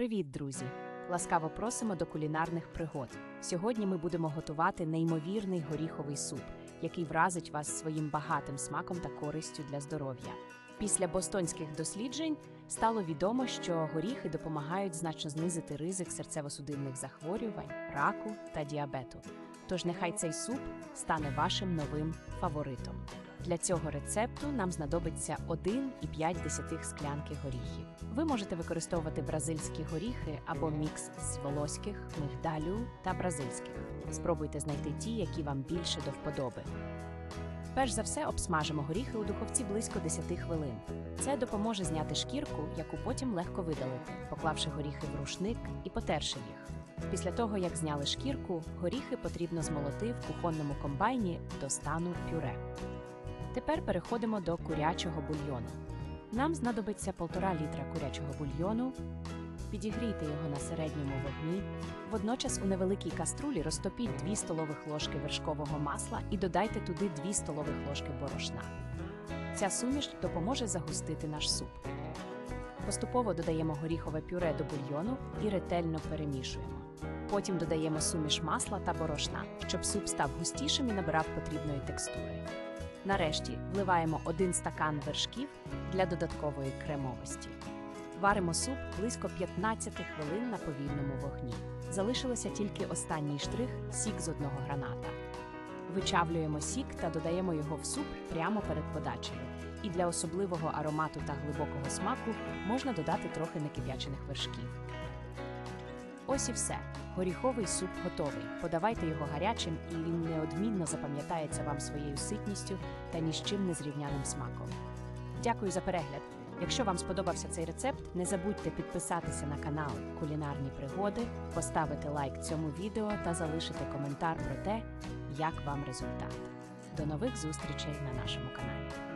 Привіт, друзі! Ласкаво просимо до кулінарних пригод. Сьогодні ми будемо готувати неймовірний горіховий суп, який вразить вас своїм багатим смаком та користю для здоров'я. Після бостонських досліджень стало відомо, що горіхи допомагають значно знизити ризик серцево-судинних захворювань, раку та діабету. Тож нехай цей суп стане вашим новим фаворитом. Для цього рецепту нам знадобиться 1,5 склянки горіхів. Ви можете використовувати бразильські горіхи або мікс з волоських, мигдалю та бразильських. Спробуйте знайти ті, які вам більше до вподоби. Перш за все обсмажимо горіхи у духовці близько 10 хвилин. Це допоможе зняти шкірку, яку потім легко видалити, поклавши горіхи в рушник і потерши їх. Після того, як зняли шкірку, горіхи потрібно змолоти в кухонному комбайні до стану пюре. Тепер переходимо до курячого бульйону. Нам знадобиться 1,5 літра курячого бульйону. Підігрійте його на середньому вогні. Водночас у невеликій каструлі розтопіть 2 столових ложки вершкового масла і додайте туди 2 столових ложки борошна. Ця суміш допоможе загустити наш суп. Поступово додаємо горіхове пюре до бульйону і ретельно перемішуємо. Потім додаємо суміш масла та борошна, щоб суп став густішим і набирав потрібної текстури. Нарешті вливаємо один стакан вершків для додаткової кремовості. Варимо суп близько 15 хвилин на повільному вогні. Залишилося тільки останній штрих сік з одного граната. Вичавлюємо сік та додаємо його в суп прямо перед подачею. І для особливого аромату та глибокого смаку можна додати трохи некип'ячених вершків. Ось і все. Горіховий суп готовий. Подавайте його гарячим, і він неодмінно запам'ятається вам своєю ситністю та ні з чим не зрівняним смаком. Дякую за перегляд. Якщо вам сподобався цей рецепт, не забудьте підписатися на канал Кулінарні пригоди, поставити лайк цьому відео та залишити коментар про те, як вам результат. До нових зустрічей на нашому каналі.